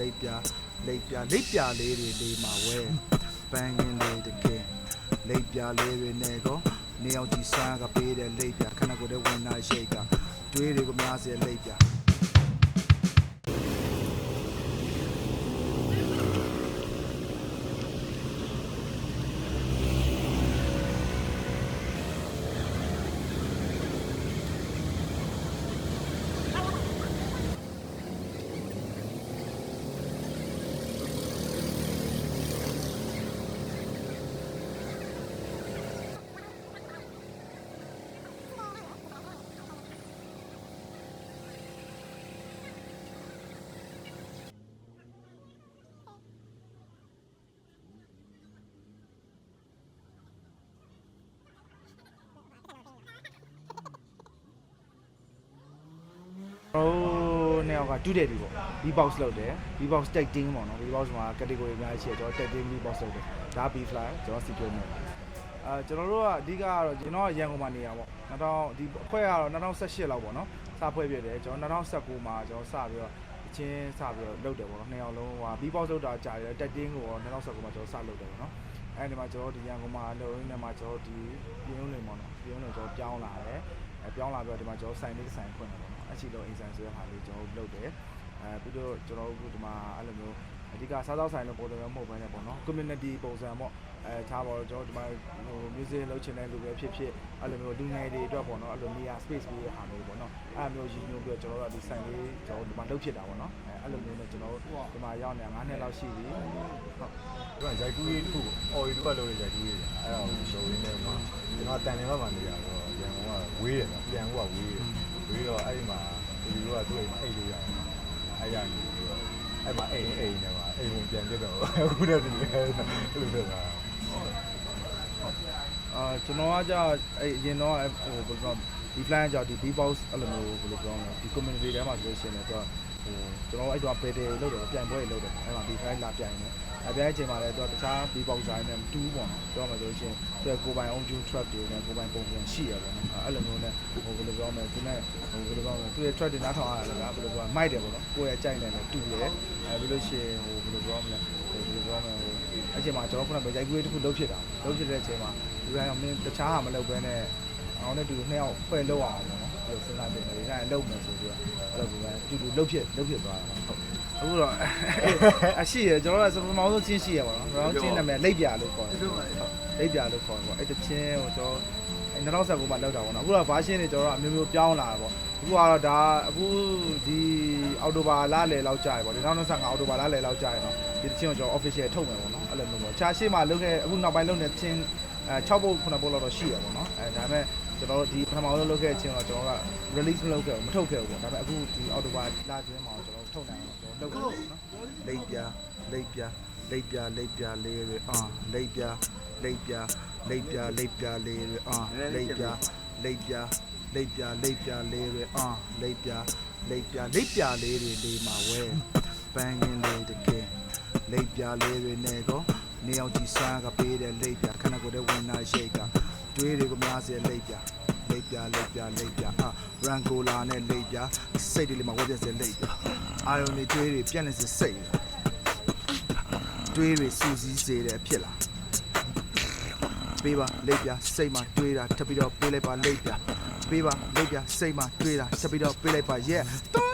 လိပ်ပြလိပ်ပြလိပ်ပြလေးတွေလေးမှာဝဲပန်းကင်းလေးတကယ်လိပ်ပြလေးတွေနဲ့ကောနေအောင်ကြည့်စမ်းကပေးတဲ့လိပ်ပြခဏကိုယ်တည်းဝင်လာရှိတ်ကတွေးတွေကိုများစေလိပ်ပြ ဟိုနှစ်ယောက်ကတူးတယ်ဒီပေါ့ B box လောက်တယ် B box testing ပေါ့နော် B box မှာ category အများကြီးရှိတယ်ကျွန်တော် testing B box လောက်တယ်ဒါ B fly ကျွန်တော် secure နဲ့အဲကျွန်တော်တို့ကအဓိကကတော့ကျွန်တော်ကရန်ကုန်မှာနေရပေါ့2000ဒီအဖွဲ့ကတော့2018လောက်ပေါ့နော်စဖွဲ့ပြတယ်ကျွန်တော်2019မှာကျွန်တော်စပြီးတော့အချင်းစပြီးတော့လုပ်တယ်ပေါ့နော်နှစ်ယောက်လုံးဟို B box လောက်တာကြာတယ် testing ကိုတော့2019မှာကျွန်တော်စလုပ်တယ်ပေါ့နော်အဲဒီမှာကျွန်တော်ဒီရန်ကုန်မှာလုပ်ရင်းနဲ့မှာကျွန်တော်ဒီပြင်းလုံးပေါ့နော်ပြင်းလုံးကျွန်တော်ပြောင်းလာတယ် အဲပြောင်းလာပြီးတော့ဒီမှာကျွန်တော်ဆိုင်လေးဆိုင်ဖွင့်တယ်ပေါ့နော်အချီလုံးအင်ဆိုင်ဆိုတဲ့ဟာလေးကျွန်တော်လုပ်တယ်အဲပြီးတော့ကျွန်တော်တို့ဒီမှာအဲ့လိုမျိုး အဓိကစားသောက်ဆိုင်လို့ပုံစံမျိုးမဟုတ်ဘဲနဲ့ပေါ့နော် community ပုံစံပေါ့အဲထားပါတော့ကျွန်တော်ဒီမှာဟို music လုပ်ချင်တဲ့လူပဲဖြစ်ဖြစ်အဲ့လိုမျိုးလူငယ်တွေအတွက်ပေါ့နော်အဲ့လိုနေရာ space ပေးတဲ့ဟာမျိုးပေါ့နော်အဲ့လိုမျိုးရည်ညွှန်းပြီးတော့ကျွန်တော်တို့ကဒီဆိုင်လေးကျွန်တော်ဒီမှာလုပ်ဖြစ်တာပေါ့နော်အဲအဲ့လိုမျိုးနဲ့ကျွန်တော်တို့ဒီမှာရောက်နေတာ9နှစ်လောက်ရှိပြီဟုတ်ဒီကရိုက်ကူးရေးတစ်ခုအော်ရီတစ်ပတ်လို့ရိုက်ကူးရေးအဲ့ဒါကိုရှုံးရင်းနဲ့မှာကျွန်တော်တန်နေဘက်မှာနေရတော့ရန်ကုန်ကဝေးတယ်နော်ပြန်ကဝေးတယ်ဝေးတော့အဲ့ဒီမှာဒီလိုကသူ့အိမ်မှာအိတ်လို့ရတယ်အဲ့ရနေပြီးတော့အဲ့မှာအိမ်အိမ်နဲ့မှာ အိမ်ဝင်ပြန်ပြတော့အခုတည်းဒီအဲ့လိုဖြစ်တာအာကျွန်တော်ကကြာအဲ့အရင်တော့ဟိုဘယ်လိုဒီ plan ကြောင့်ဒီ B box အဲ့လိုမျိုးဘယ်လိုပြောမလဲဒီ community ထဲမှာဆိုလို့ရှိရင်တော့ ဟိုကျွန်တော်အဲ့တော့ beta လုပ်တယ်ပြန်ပွဲလုပ်တယ်အဲ့မှာ B file လာပြန်နေအပြည့်အချိန်မှာလည်းတော့တခြား B box ဆိုင်နဲ့တူးပေါ့နော်ပြောမှဆိုလို့ရှိရင်သူကိုပိုင် own tune truck တွေနဲ့ကိုပိုင်ပုံပြန်ရှိရပေါ့နော်အဲ့လိုမျိုးနဲ့ဟိုဘယ်လိုပြောမလဲသူနဲ့ဟိုဘယ်လိုပြောမလဲသူရဲ့ truck တွေနားထောင်ရတယ်ဗျာဘယ်လိုပြောမိုက်တယ်ပေါ့နော်ကိုယ့်ရဲ့ကြိုက်တယ်နဲ့တူတယ်အဲပြီးလို့ရှိရင်ဟိုဘယ်လိုပြောမလဲဟိုဘယ်လိုပြောမလဲဟိုအဲ့ချိန်မှာကျွန်တော်ခုနကရိုက်ကူးရေးတစ်ခုလုပ်ဖြစ်တာလုပ်ဖြစ်တဲ့အချိန်မှာဒီကမင်းတခြားဟာမလုပ်ဘဲနဲ့အောင်နဲ့တူနှစ်ယောက်ဖွဲ့လုပ်အောင်ပေါ့နော် အဲ့လိုစဉ်းစားပြင်တယ်ဒီကလည်းလုပ်မယ်ဆိုပြီးတော့အဲ့လိုပဲတူတူလုပ်ဖြစ်လုပ်ဖြစ်သွားတာဟုတ်အခုတော့အရှိရကျွန်တော်ကပထမဆုံးချင်းရှိရပါတော့ပထမဆုံးချင်းနာမည်လိပ်ပြလို့ခေါ်တယ်လိပ်ပြလို့ခေါ်တယ်ပေါ့အဲ့တချင်းကိုကျွန်တော်အဲ့2019မှာလောက်တာပေါ့နော်အခုတော့ version တွေကျွန်တော်အမျိုးမျိုးပြောင်းလာတာပေါ့အခုကတော့ဒါအခုဒီအော်တိုဘာလလယ်လောက်ကြာရပေါ့ဒီ2025အော်တိုဘာလလယ်လောက်ကြာရတော့ဒီတချင်းကိုကျွန်တော် official ထုတ်မယ်ပေါ့နော်အဲ့လိုမျိုးပေါ့ခြားရှေ့မှာလုပ်ခဲ့အခုနောက်ပိုင်းလုပ်နေချင်းအဲ6ပုတ်9ပုတ်လောက်တော့ရှိရပေါ့နော်အဲဒါပေမဲ့ ကျွန်တော်တို့ဒီပထမဆုံးလုပ်ခဲ့ချင်းတော့ကျွန်တော်က release မလုပ်ခဲ့ဘူးမထုတ်ခဲ့ဘူးပေါ့ဒါပေမဲ့အခုဒီအော်တိုဘာလကျွင်းမှာကျွန်တော်ထုတ်နိုင်အောင်ကျွန်တော်လုပ်ခဲ့တယ်နော်လိပ်ပြလိပ်ပြလိပ်ပြလိပ်ပြလေးတွေအာလိပ်ပြလိပ်ပြလိပ်ပြလိပ်ပြလေးတွေအာလိပ်ပြလိပ်ပြလိပ်ပြလိပ်ပြလေးတွေအာလိပ်ပြလိပ်ပြလိပ်ပြလေးတွေလေးမှာဝဲပန်းကင်းလေးတကယ်လိပ်ပြလေးတွေနဲ့ကောနေအောင်ကြည့်စမ်းကပေးတဲ့လိပ်ပြခဏကိုယ်တည်းဝင်လာရှိ တ်ကတွေးတွေကိုများစေလိပ်ပြလိပ်ပြလိပ်ပြလိပ်ပြအာရန်ကိုလာနဲ့လိပ်ပြစိတ်တွေလေးမှာဝက်ပြက်စေလိပ်ပြအာယုန်တွေတွေးတွေပြက်နေစေစိတ်တွေးတွေစူးစီးစေတယ်ဖြစ်လာပေးပါလိပ်ပြစိတ်မှာတွေးတာထပ်ပြီးတော့ပေးလိုက်ပါလိပ်ပြပေးပါလိပ်ပြစိတ်မှာတွေးတာထပ်ပြီးတော့ပေးလိုက်ပါ yeah